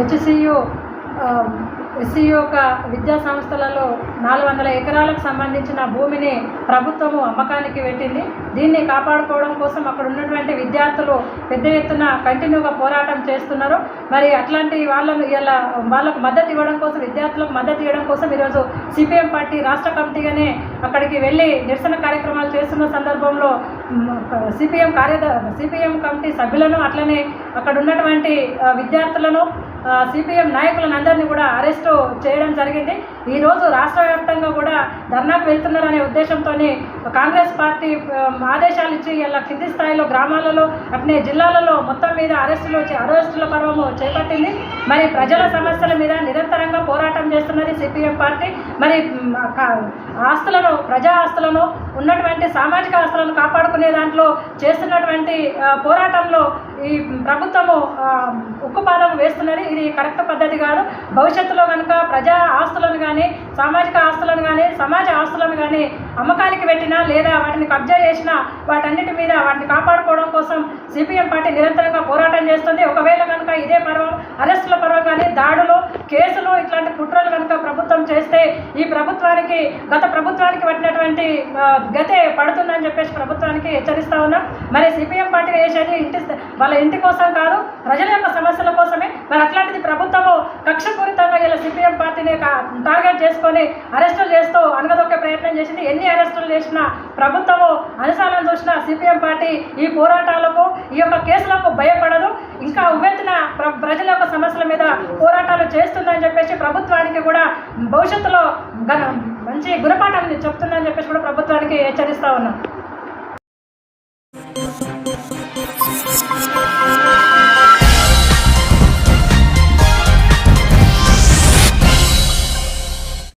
HCU SCU యొక్క విద్యా సంస్థలలో నాలుగు వందల ఎకరాలకు సంబంధించిన భూమిని ప్రభుత్వము అమ్మకానికి పెట్టింది. దీన్ని కాపాడుకోవడం కోసం అక్కడ ఉన్నటువంటి విద్యార్థులు పెద్ద ఎత్తున కంటిన్యూగా పోరాటం చేస్తున్నారు. మరి అట్లాంటి వాళ్ళను ఇలా వాళ్ళకు మద్దతు ఇవ్వడం కోసం విద్యార్థులకు మద్దతు ఇవ్వడం కోసం ఈరోజు సిపిఎం పార్టీ రాష్ట్ర కమిటీగానే అక్కడికి వెళ్ళి నిరసన కార్యక్రమాలు చేస్తున్న సందర్భంలో సిపిఎం కార్యద సిపిఎం కమిటీ సభ్యులను అట్లనే అక్కడ ఉన్నటువంటి విద్యార్థులను సిపిఎం నాయకులను అందరినీ కూడా అరెస్టు చేయడం జరిగింది. ఈరోజు రాష్ట్ర వ్యాప్తంగా కూడా ధర్నాకు వెళ్తున్నారనే ఉద్దేశంతో కాంగ్రెస్ పార్టీ ఆదేశాలు ఇచ్చి ఇలా కింది స్థాయిలో గ్రామాలలో అట్నే జిల్లాలలో మొత్తం మీద అరెస్టులు వచ్చి అరెస్టుల పర్వం చేపట్టింది. మరి ప్రజల సమస్యల మీద నిరంతరంగా పోరాటం చేస్తున్నది సిపిఎం పార్టీ. మరి ఆస్తులను ప్రజా ఆస్తులను ఉన్నటువంటి సామాజిక ఆస్తులను కాపాడుకునే దాంట్లో చేస్తున్నటువంటి పోరాటంలో ఈ ప్రభుత్వము ఉక్కుపాదం వేస్తున్నది. ఇది కరెక్ట్ పద్ధతి కాదు. భవిష్యత్తులో కనుక ప్రజా ఆస్తులను కానీ సామాజిక ఆస్తులను కానీ సమాజ ఆస్తులను కానీ అమ్మకానికి పెట్టినా లేదా వాటిని కబ్జా చేసినా వాటన్నిటి మీద వాటిని కాపాడుకోవడం కోసం సిపిఎం పార్టీ నిరంతరంగా పోరాటం చేస్తుంది. ఒకవేళ ఇదే పర్వం అరెస్టుల పర్వం కానీ దాడులు కేసులు ఇట్లాంటి కుట్రలు కనుక ప్రభుత్వం చేస్తే ఈ ప్రభుత్వానికి గత ప్రభుత్వానికి పట్టినటువంటి గతే పడుతుందని చెప్పేసి ప్రభుత్వానికి హెచ్చరిస్తా ఉన్నాం. మరి సిపిఎం పార్టీ వేసేది ఇంటి వాళ్ళ ఇంటి కోసం కాదు ప్రజల యొక్క సమస్యల కోసమే. మరి అట్లాంటిది ప్రభుత్వము కక్షపూరితంగా ఇలా సిపిఎం పార్టీని టార్గెట్ చేసుకొని అరెస్టులు చేస్తూ అనగదొక్కే ప్రయత్నం చేసింది. ఎన్ని అరెస్టులు చేసినా ప్రభుత్వము అనుసారం చూసిన సిపిఎం పార్టీ ఈ పోరాటాలకు ఈ యొక్క కేసులకు భయపడదు ఇంకా ఉవ్వెత్తున ప్ర- ప్రజల యొక్క సమస్యల మీద పోరాటాలు చేస్తుందని చెప్పేసి ప్రభుత్వానికి కూడా భవిష్యత్తులో గన మంచి గుణపాఠం చెప్తుందని చెప్పేసి కూడా ప్రభుత్వానికి హెచ్చరిస్తా ఉన్నాం.